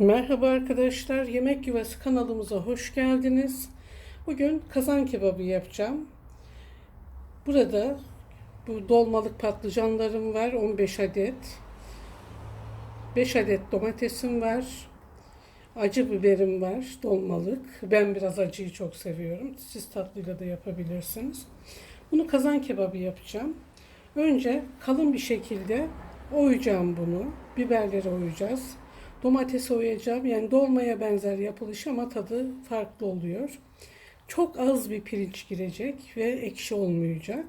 Merhaba arkadaşlar, Yemek Yuvası kanalımıza hoş geldiniz. Bugün kazan kebabı yapacağım. Burada bu dolmalık patlıcanlarım var, 15 adet. 5 adet domatesim var. Acı biberim var, dolmalık. Ben biraz acıyı çok seviyorum. Siz tatlıyla da yapabilirsiniz. Bunu kazan kebabı yapacağım. Önce kalın bir şekilde oyacağım bunu. Biberleri oyacağız. Domatesi oyacağım. Yani dolmaya benzer yapılış ama tadı farklı oluyor. Çok az bir pirinç girecek ve ekşi olmayacak.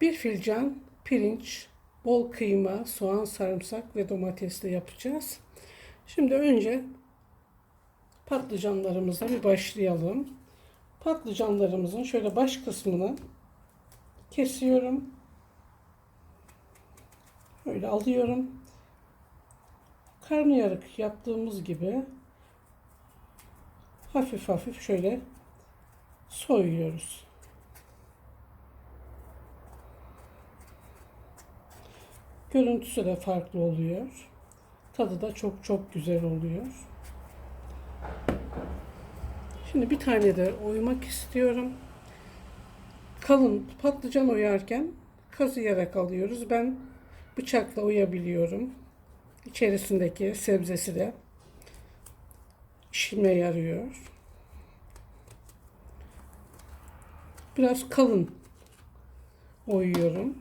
Bir fincan pirinç, bol kıyma, soğan, sarımsak ve domatesle yapacağız. Şimdi önce patlıcanlarımıza bir başlayalım. Patlıcanlarımızın şöyle baş kısmını kesiyorum. Böyle alıyorum. Karnıyarık yaptığımız gibi hafif hafif şöyle soyuyoruz. Görüntüsü de farklı oluyor. Tadı da çok çok güzel oluyor. Şimdi bir tane de oymak istiyorum. Kalın patlıcan oyarken kazıyarak alıyoruz. Ben bıçakla oyabiliyorum. İçerisindeki sebzesi de işime yarıyor. Biraz kalın oyuyorum.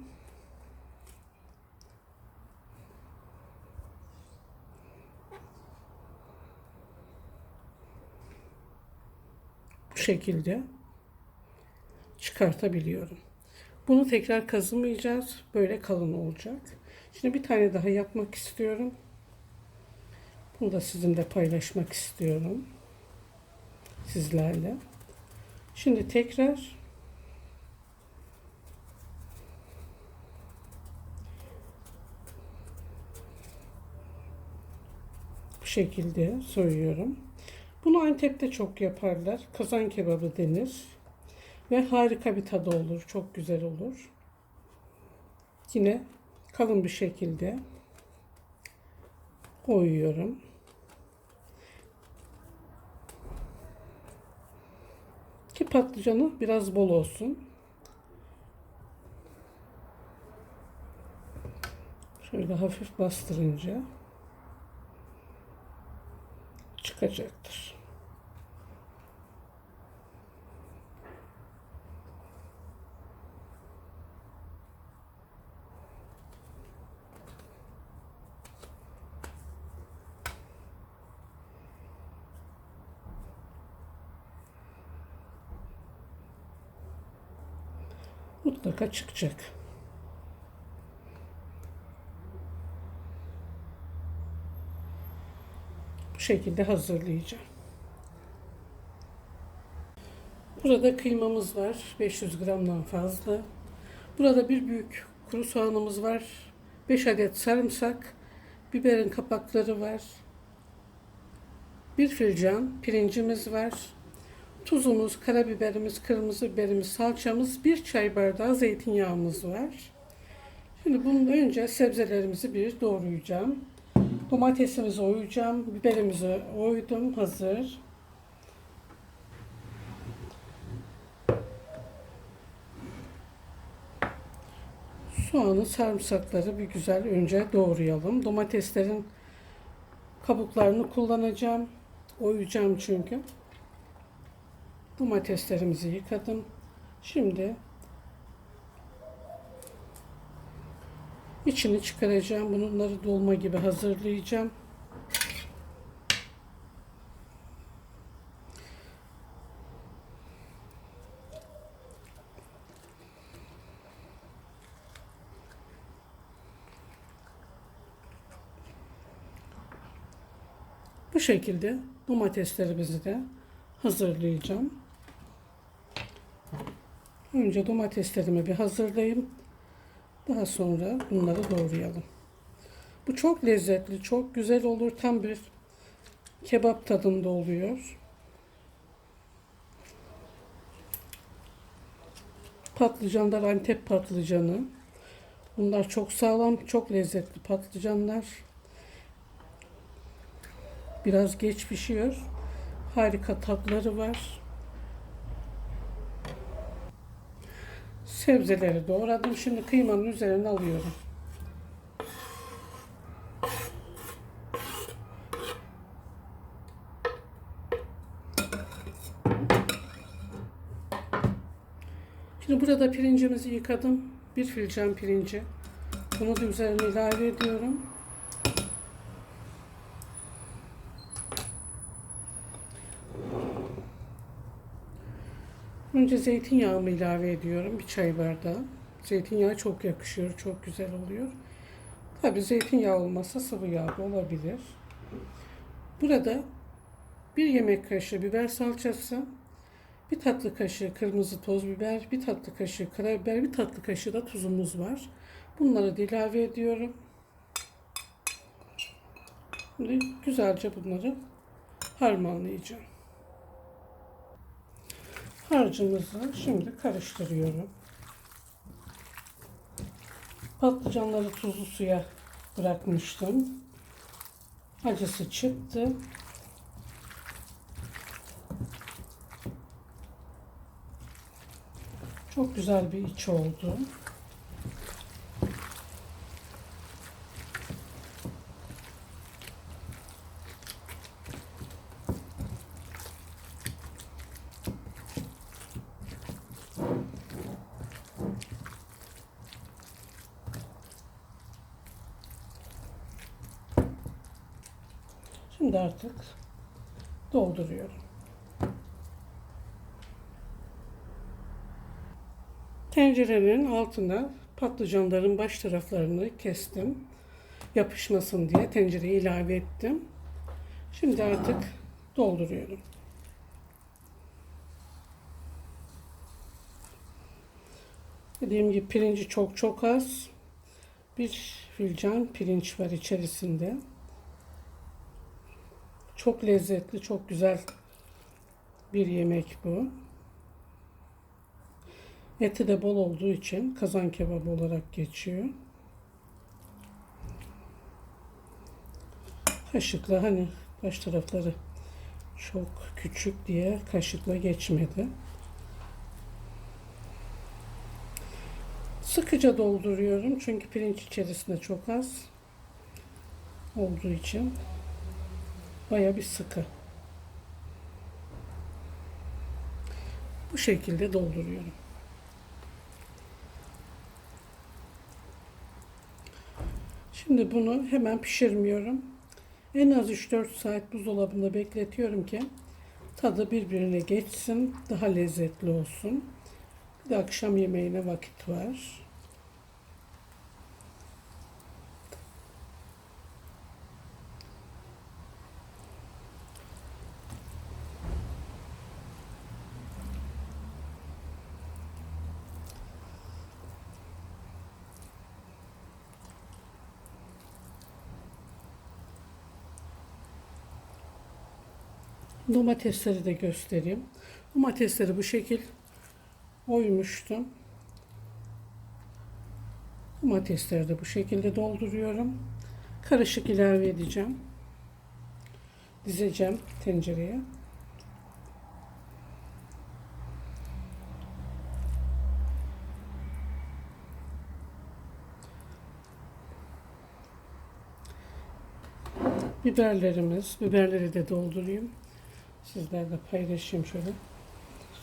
Bu şekilde çıkartabiliyorum. Bunu tekrar kazımayacağız. Böyle kalın olacak. Şimdi bir tane daha yapmak istiyorum. Bunu da sizinle paylaşmak istiyorum. Sizlerle. Şimdi tekrar bu şekilde soyuyorum. Bunu Antep'te çok yaparlar. Kazan kebabı denir. Ve harika bir tadı olur. Çok güzel olur. Yine kalın bir şekilde koyuyorum. Ki patlıcanı biraz bol olsun. Şöyle hafif bastırınca çıkacaktır. Mutlaka çıkacak. Bu şekilde hazırlayacağım. Burada kıymamız var. 500 gramdan fazla. Burada bir büyük kuru soğanımız var. 5 adet sarımsak. Biberin kapakları var. Bir filcan pirincimiz var tuzumuz, karabiberimiz, kırmızı biberimiz, salçamız, bir çay bardağı zeytinyağımız var. Şimdi bunun önce sebzelerimizi bir doğrayacağım. Domatesimizi oyacağım, biberimizi oydum, hazır. Soğanı, sarımsakları bir güzel önce doğrayalım. Domateslerin kabuklarını kullanacağım. Oyacağım çünkü. Domateslerimizi yıkadım. Şimdi içini çıkaracağım. Bunları dolma gibi hazırlayacağım. Bu şekilde domateslerimizi de hazırlayacağım. Önce domateslerimi bir hazırlayayım. Daha sonra bunları doğrayalım. Bu çok lezzetli, çok güzel olur. Tam bir kebap tadında oluyor. Patlıcanlar Antep patlıcanı. Bunlar çok sağlam, çok lezzetli patlıcanlar. Biraz geç pişiyor. Harika tatları var. Sebzeleri doğradım. Şimdi kıymanın üzerine alıyorum. Şimdi burada pirincimizi yıkadım. Bir filcan pirinci. Bunu da üzerine ilave ediyorum. Önce zeytinyağımı ilave ediyorum. Bir çay bardağı. Zeytinyağı çok yakışıyor. Çok güzel oluyor. Tabi zeytinyağı olmasa sıvı yağ da olabilir. Burada bir yemek kaşığı biber salçası, bir tatlı kaşığı kırmızı toz biber, bir tatlı kaşığı karabiber, bir tatlı kaşığı da tuzumuz var. Bunları da ilave ediyorum. Şimdi güzelce bunları harmanlayacağım. Harcımızı şimdi karıştırıyorum. Patlıcanları tuzlu suya bırakmıştım. Acısı çıktı. Çok güzel bir iç oldu. Şimdi artık dolduruyorum. Tencerenin altına patlıcanların baş taraflarını kestim. Yapışmasın diye tencereye ilave ettim. Şimdi artık dolduruyorum. Dediğim gibi pirinci çok çok az. Bir filcan pirinç var içerisinde. Çok lezzetli, çok güzel bir yemek bu. Eti de bol olduğu için kazan kebabı olarak geçiyor. Kaşıkla hani baş tarafları çok küçük diye kaşıkla geçmedi. Sıkıca dolduruyorum çünkü pirinç içerisinde çok az olduğu için baya bir sıkı. Bu şekilde dolduruyorum. Şimdi bunu hemen pişirmiyorum. En az 3-4 saat buzdolabında bekletiyorum ki tadı birbirine geçsin, daha lezzetli olsun. Bir de akşam yemeğine vakit var. Domatesleri de göstereyim. Domatesleri bu şekil oymuştum. Domatesleri de bu şekilde dolduruyorum. Karışık ilave edeceğim. Dizeceğim tencereye. Biberlerimiz, biberleri de doldurayım. Sizlerle paylaşayım şöyle.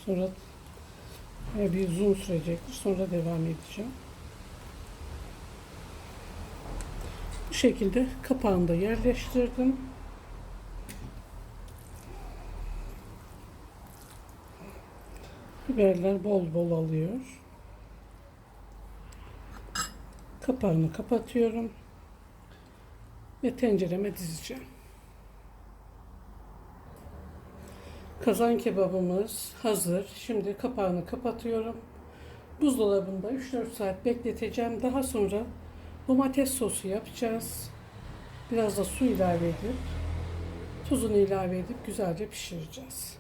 Sonra e, bir uzun sürecektir. Sonra devam edeceğim. Bu şekilde kapağını da yerleştirdim. Biberler bol bol alıyor. Kapağını kapatıyorum ve tencereme dizeceğim. Kazan kebabımız hazır. Şimdi kapağını kapatıyorum. Buzdolabında 3-4 saat bekleteceğim. Daha sonra domates sosu yapacağız. Biraz da su ilave edip tuzunu ilave edip güzelce pişireceğiz.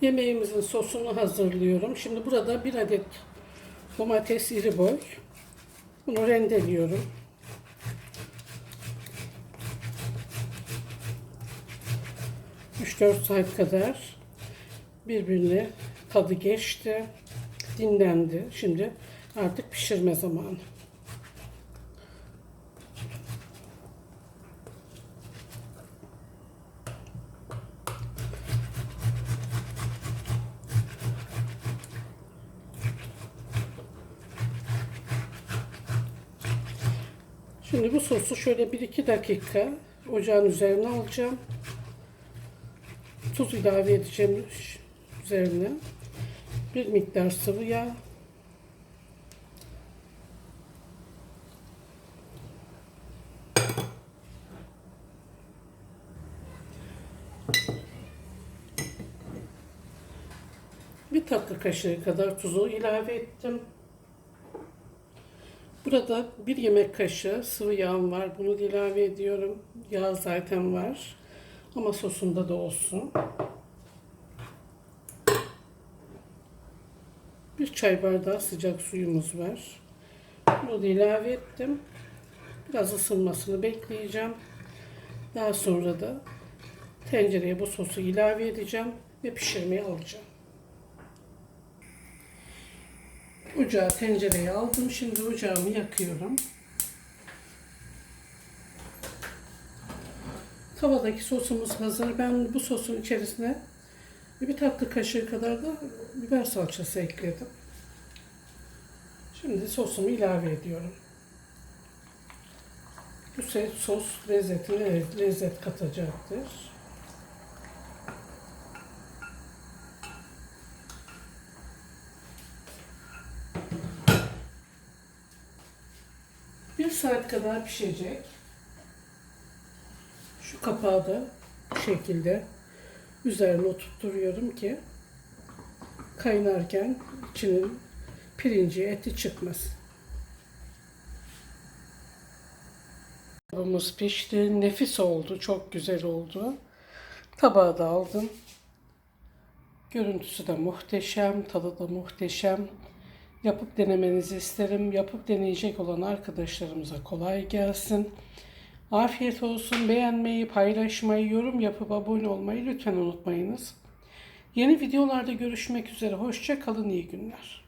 Yemeğimizin sosunu hazırlıyorum. Şimdi burada bir adet domates iri boy. Bunu rendeliyorum. 3-4 saat kadar birbirine tadı geçti, dinlendi. Şimdi artık pişirme zamanı. Şimdi bu sosu şöyle 1-2 dakika ocağın üzerine alacağım. Tuz ilave edeceğim üzerine. Bir miktar sıvı yağ. Bir tatlı kaşığı kadar tuzu ilave ettim. Burada bir yemek kaşığı sıvı yağım var. Bunu ilave ediyorum. Yağ zaten var. Ama sosunda da olsun. Bir çay bardağı sıcak suyumuz var. Bunu da ilave ettim. Biraz ısınmasını bekleyeceğim. Daha sonra da tencereye bu sosu ilave edeceğim ve pişirmeye alacağım. Ocağı tencereye aldım. Şimdi ocağımı yakıyorum. Tavadaki sosumuz hazır. Ben bu sosun içerisine bir tatlı kaşığı kadar da biber salçası ekledim. Şimdi sosumu ilave ediyorum. Bu sos lezzetine lezzet katacaktır. Bir saat kadar pişecek. Şu kapağı da bu şekilde üzerine oturtuyorum ki kaynarken içinin pirinci eti çıkmasın. Kebabımız pişti. Nefis oldu. Çok güzel oldu. Tabağa da aldım. Görüntüsü de muhteşem. Tadı da muhteşem. Yapıp denemenizi isterim. Yapıp deneyecek olan arkadaşlarımıza kolay gelsin. Afiyet olsun. Beğenmeyi, paylaşmayı, yorum yapıp abone olmayı lütfen unutmayınız. Yeni videolarda görüşmek üzere. Hoşça kalın. iyi günler.